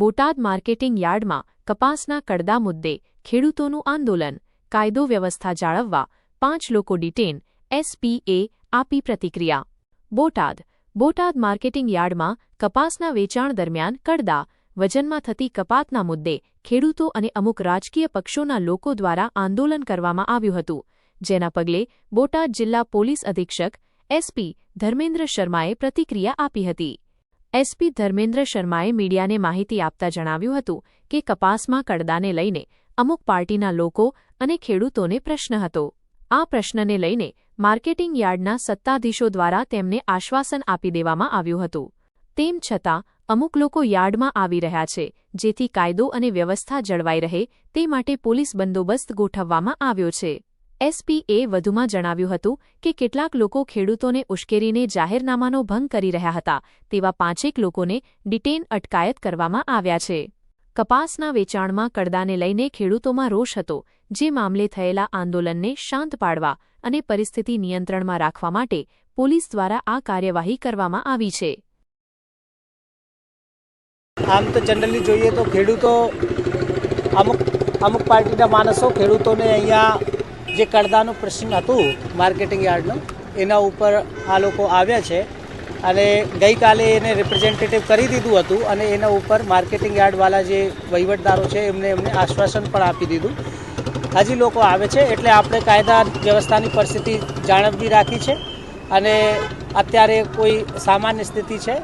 Botad marketing યાર્ડમાં કપાસના કડદા મુદ્દે ખેડૂતોનું આંદોલન, કાયદો વ્યવસ્થા જાળવવા, પાંચ લોકો ડિટેન, એસપીએ આપી પ્રતિક્રિયા. બોટાદ બોટાદ માર્કેટિંગ યાર્ડમાં કપાસના વેચાણ દરમિયાન કડદા, વજનમાં થતી કપાતના મુદ્દે ખેડૂતો અને અમુક રાજકીય પક્ષોના લોકો દ્વારા આંદોલન કરવામાં આવ્યું હતું, જેના પગલે બોટાદ જિલ્લા પોલીસ અધિક્ષક એસપી ધર્મેન્દ્ર શર્માએ પ્રતિક્રિયા આપી હતી. એસપી ધર્મેન્દ્ર શર્માએ મીડિયાને માહિતી આપતા જણાવ્યું હતું કે કપાસમાં કડદાને લઈને અમુક પાર્ટીના લોકો અને ખેડૂતોને પ્રશ્ન હતો. આ પ્રશ્નને લઈને માર્કેટિંગ યાર્ડના સત્તાધીશો દ્વારા તેમને આશ્વાસન આપી દેવામાં આવ્યું હતું. તેમ છતાં, અમુક લોકો યાર્ડમાં આવી રહ્યા છે, જેથી કાયદો અને વ્યવસ્થા જળવાઈ રહે તે માટે પોલીસ બંદોબસ્ત ગોઠવવામાં આવ્યો છે. એસપીએ વધુમાં જણાવ્યું હતું કે કેટલાક લોકો ખેડૂતોને ઉશ્કેરીને જાહેરનામાનો ભંગ કરી રહ્યા હતા, તેવા પાંચેક લોકોને ડિટેન અટકાયત કરવામાં આવ્યા છે. કપાસના વેચાણમાં કડદાને લઈને ખેડૂતોમાં રોષ હતો, જે મામલે થયેલા આંદોલનને શાંત પાડવા અને પરિસ્થિતિ નિયંત્રણમાં રાખવા માટે પોલીસ દ્વારા આ કાર્યવાહી કરવામાં આવી છે. આમ તો જનરલી જોઈએ તો ખેડૂતો અમુક અમુક પાર્ટીના માણસો ખેડૂતોને અહીંયા જે કડદાનું પ્રશ્ન હતું માર્કેટિંગ યાર્ડનું, એના ઉપર આ લોકો આવ્યા છે અને ગઈકાલે એને રિપ્રેઝેન્ટેટિવ કરી દીધું હતું અને એના ઉપર માર્કેટિંગ યાર્ડવાળા જે વહીવટદારો છે, એમને એમને આશ્વાસન પણ આપી દીધું. હજી લોકો આવે છે, એટલે આપણે કાયદા વ્યવસ્થાની પરિસ્થિતિ જાણવી રાખી છે અને અત્યારે કોઈ સામાન્ય સ્થિતિ છે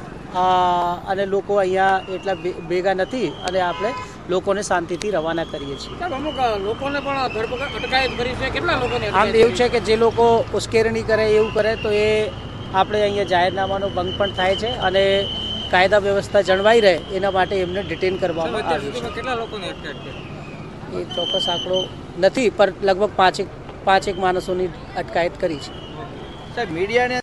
અને લોકો અહીંયા એટલા ભેગા નથી અને આપણે લોકોને શાંતિથી રવાના કરીએ છીએ. અમુક લોકોને પણ ધરપકડ અટકાયત કરી છે. કેટલા લોકોને આમ એવું છે કે જે લોકો ઉશ્કેરણી કરે એવું કરે તો એ આપણે અહીંયા જાહેરનામાનો ભંગ પણ થાય છે અને કાયદા વ્યવસ્થા જળવાઈ રહે એના માટે એમને ડિટેન કરવામાં આવ્યું સુધીમાં કેટલા લોકોને છે એ ચોક્કસ આંકડો નથી પણ લગભગ પાંચેક પાંચેક માણસોની અટકાયત કરી છે. સાહેબ મીડિયાને